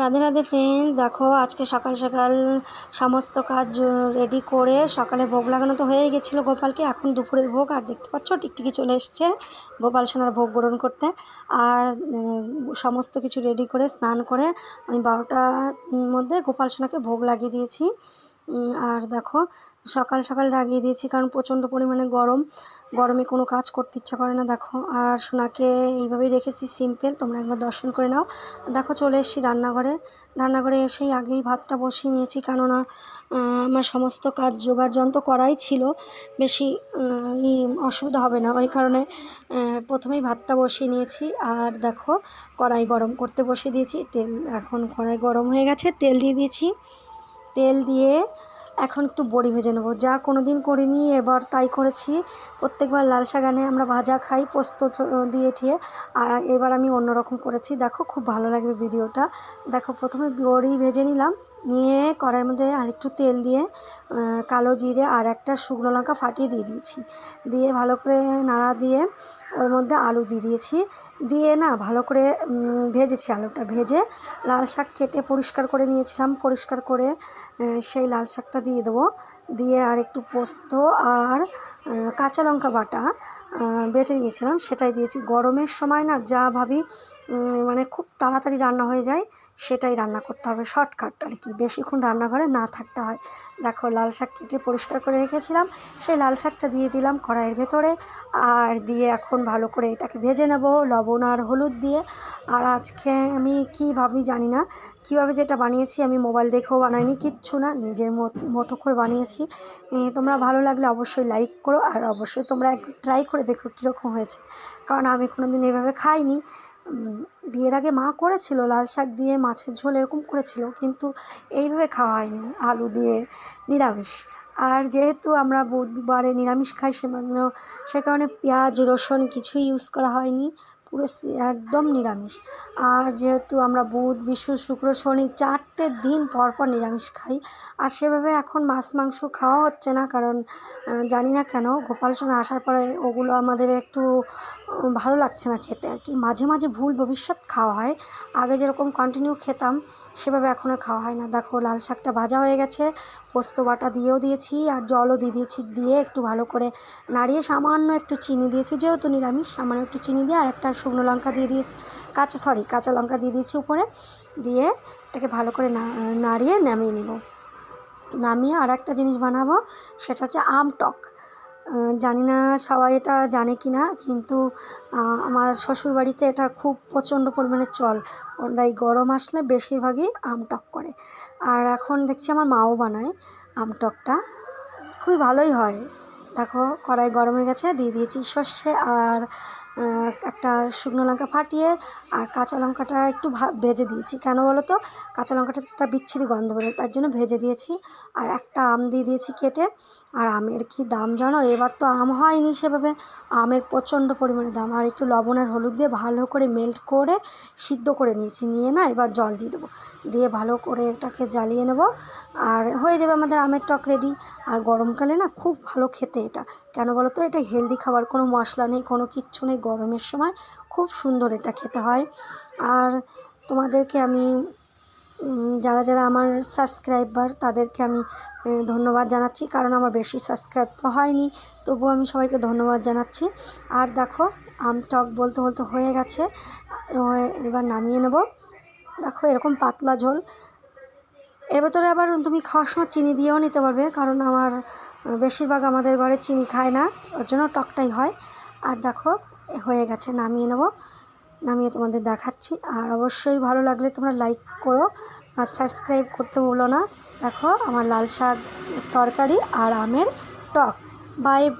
Radhe Radhe friends দেখো আজকে সকাল সকাল সমস্ত কাজ রেডি করে সকালে ভোগ লাগানো তো হয়ে গেছিল গোপালকে, এখন দুপুরের ভোগ, আর দেখতে পাচ্ছ টিকটিকি চলে এসছে গোপাল সোনার ভোগ গ্রহণ করতে। আর সমস্ত কিছু রেডি করে, স্নান করে আমি বারোটার মধ্যে গোপাল সোনাকে ভোগ লাগিয়ে দিয়েছি। আর দেখো, সকাল সকাল লাগিয়ে দিয়েছি কারণ প্রচণ্ড পরিমাণে গরম। গরমে কোনো কাজ করতে ইচ্ছা করে না, দেখো। আর সোনাকে এইভাবেই রেখেছি সিম্পল তোমরা একবার দর্শন করে নাও। দেখো, চলে এসেছি রান্নাঘরে। রান্নাঘরে এসেই আগেই ভাতটা বসিয়ে নিয়েছি, কেননা আমার সমস্ত কাজ জোগাড় যন্ত্র করাই ছিল। বেশি অসুবিধা হবে না। ওই কারণে প্রথমেই ভাতটা বসিয়ে নিয়েছি। আর দেখো, কড়াই গরম করতে বসিয়ে দিয়েছি। তেল, এখন কড়াই গরম হয়ে গেছে। তেল দিয়ে দিয়েছি। তেল দিয়ে এখন একটু বড়ি ভেজে নেব। যা কোনো দিন করিনি, এবার তাই করেছি। প্রত্যেকবার লাল শাগানে আমরা ভাজা খাই, পোস্ত দিয়ে ঠিয়ে আর এবার আমি অন্যরকম করেছি। দেখো, খুব ভালো লাগবে ভিডিওটা। দেখো, প্রথমে বড়ি ভেজে নিলাম। নিয়ে কড়াইয়ের মধ্যে আরেকটু তেল দিয়ে কালো জিরে আর একটা শুকনো লঙ্কা ফাটিয়ে দিয়ে দিয়েছি। দিয়ে ভালো করে নাড়া দিয়ে ওর মধ্যে আলু দিয়ে দিয়েছি। দিয়ে না ভালো করে ভেজেছি আলুটা। ভেজে লাল শাক কেটে পরিষ্কার করে নিয়েছিলাম। পরিষ্কার করে সেই লাল শাকটা দিয়ে দেবো। দিয়ে আর একটু পোস্ত আর কাঁচা লঙ্কা বাটা বেটে নিয়েছিলাম। সেটাই দিয়েছি। গরমের সময় না যা ভাবি মানে খুব তাড়াতাড়ি রান্না হয়ে যায়, সেটাই রান্না করতে হবে। শর্টকাট আর কি। বেশিক্ষণ রান্নাঘরে না থাকতে হয়। দেখো, লাল শাক কেটে পরিষ্কার করে রেখেছিলাম। সেই লাল শাকটা দিয়ে দিলাম কড়াইয়ের ভেতরে আর দিয়ে এখন ভালো করে এটাকে ভেজে নেব, লবণ আর হলুদ দিয়ে। আর আজকে আমি কী ভাবি জানি না। কীভাবে যেটা বানিয়েছি আমি মোবাইল দেখেও বানাইনি, কিচ্ছু না। নিজের মতো করে বানিয়েছি। এ, তোমরা ভালো লাগলে অবশ্যই লাইক করো আর অবশ্যই তোমরা ট্রাই করে দেখো কীরকম হয়েছে। কারণ আমি কোনো দিন এভাবে খাইনি। বিয়ের আগে মা করেছিল লাল শাক দিয়ে মাছের ঝোল এরকম করেছিল কিন্তু এইভাবে খাওয়া হয়নি আলু দিয়ে নিরামিষ। আর যেহেতু আমরা বুধবারে নিরামিষ খাই সে মানে সে কারণে পেঁয়াজ রসুন কিছুই ইউজ করা হয়নি। পুরো একদম নিরামিষ। আর যেহেতু আমরা বুধ, বিশ্ব, শুক্র, শনি চারটে দিন পর পর নিরামিষ খাই, আর সেভাবে এখন মাছ, মাংস খাওয়া হচ্ছে না, কারণ জানি না কেন গোপাল সোনা আসার পরে ওগুলো আমাদের একটু ভালো লাগছে না খেতে আর কি। মাঝে মাঝে ভুল ভবিষ্যৎ খাওয়া হয়। আগে যেরকম কন্টিনিউ খেতাম, সেভাবে এখন আর খাওয়া হয় না। দেখো, লাল শাকটা ভাজা হয়ে গেছে, পোস্ত বাটা দিয়েও দিয়েছি, আর জলও দিয়ে দিয়েছি, দিয়ে একটু ভালো করে নাড়িয়ে সামান্য একটু চিনি দিয়েছি, যেহেতু নিরামিষ, সামান্য একটু চিনি দিয়ে আর একটা শুকনো লঙ্কা দিয়ে দিয়েছি, কাঁচা সরি কাঁচা লঙ্কা দিয়ে দিয়েছি উপরে, দিয়ে এটাকে ভালো করে নাড়িয়ে নামিয়ে নেব। নামিয়ে আর একটা জিনিস বানাবো, সেটা হচ্ছে আম টক। জানি না সবাই এটা জানে কি না কিন্তু আমার শ্বশুরবাড়িতে এটা খুব প্রচণ্ড পরিমাণে চল। ওরা এই গরম আসলে বেশিরভাগই আম টক করে। আর এখন দেখছি আমার মাও বানায় আম টকটা। খুবই ভালোই হয়। দেখো, কড়াই গরম হয়ে গেছে, দিয়ে দিয়েছি সর্ষে আর একটা শুকনো লঙ্কা ফাটিয়ে আর কাঁচা লঙ্কাটা একটু ভেজে দিয়েছি। কেন বলো তো? কাঁচা লঙ্কাটা একটা বিচ্ছিরি গন্ধ বেরোয়, তার জন্য ভেজে দিয়েছি। আর একটা আম দিয়ে দিয়েছি কেটে। আর আমের কি দাম জানো? এবার তো আম হয়নি সেভাবে। আমের প্রচণ্ড পরিমাণে দাম। আর একটু লবণ আর হলুদ দিয়ে ভালো করে মেল্ট করে সিদ্ধ করে নিয়েছি। নিয়ে না এবার জল দিয়ে দেবো। দিয়ে ভালো করে এটাকে জ্বালিয়ে নেব। আর হয়ে যাবে আমাদের আমের টক রেডি আর গরমকালে না খুব ভালো খেতে এটা। কেন বলো তো? এটা হেলদি খাবার। কোনো মশলা নেই, কোনো কিচ্ছু নেই। গরমের সময় খুব সুন্দর এটা খেতে হয়। আর তোমাদেরকে আমি যারা যারা আমার সাবস্ক্রাইবার তাদেরকে আমি ধন্যবাদ জানাচ্ছি, কারণ আমার বেশি সাবস্ক্রাইব তো হয়নি, তবুও আমি সবাইকে ধন্যবাদ জানাচ্ছি। আর দেখো, আম টক বলতে বলতে হয়ে গেছে এবার নামিয়ে নেব। দেখো, এরকম পাতলা ঝোল। এর ভেতরে আবার তুমি খাওয়ার সময় চিনি দিয়েও নিতে পারবে, কারণ আমার বেশিরভাগ আমাদের ঘরে চিনি খায় না, ওর জন্য টকটাই হয়। আর দেখো হয়ে গেছে, নামিয়ে নেব। নামিয়ে তোমাদের দেখাচ্ছি। আর অবশ্যই ভালো লাগলে তোমরা লাইক করো। আর সাবস্ক্রাইব করতে বলো না। দেখো, আমার লাল শাক তরকারি আর আমের টক। বাই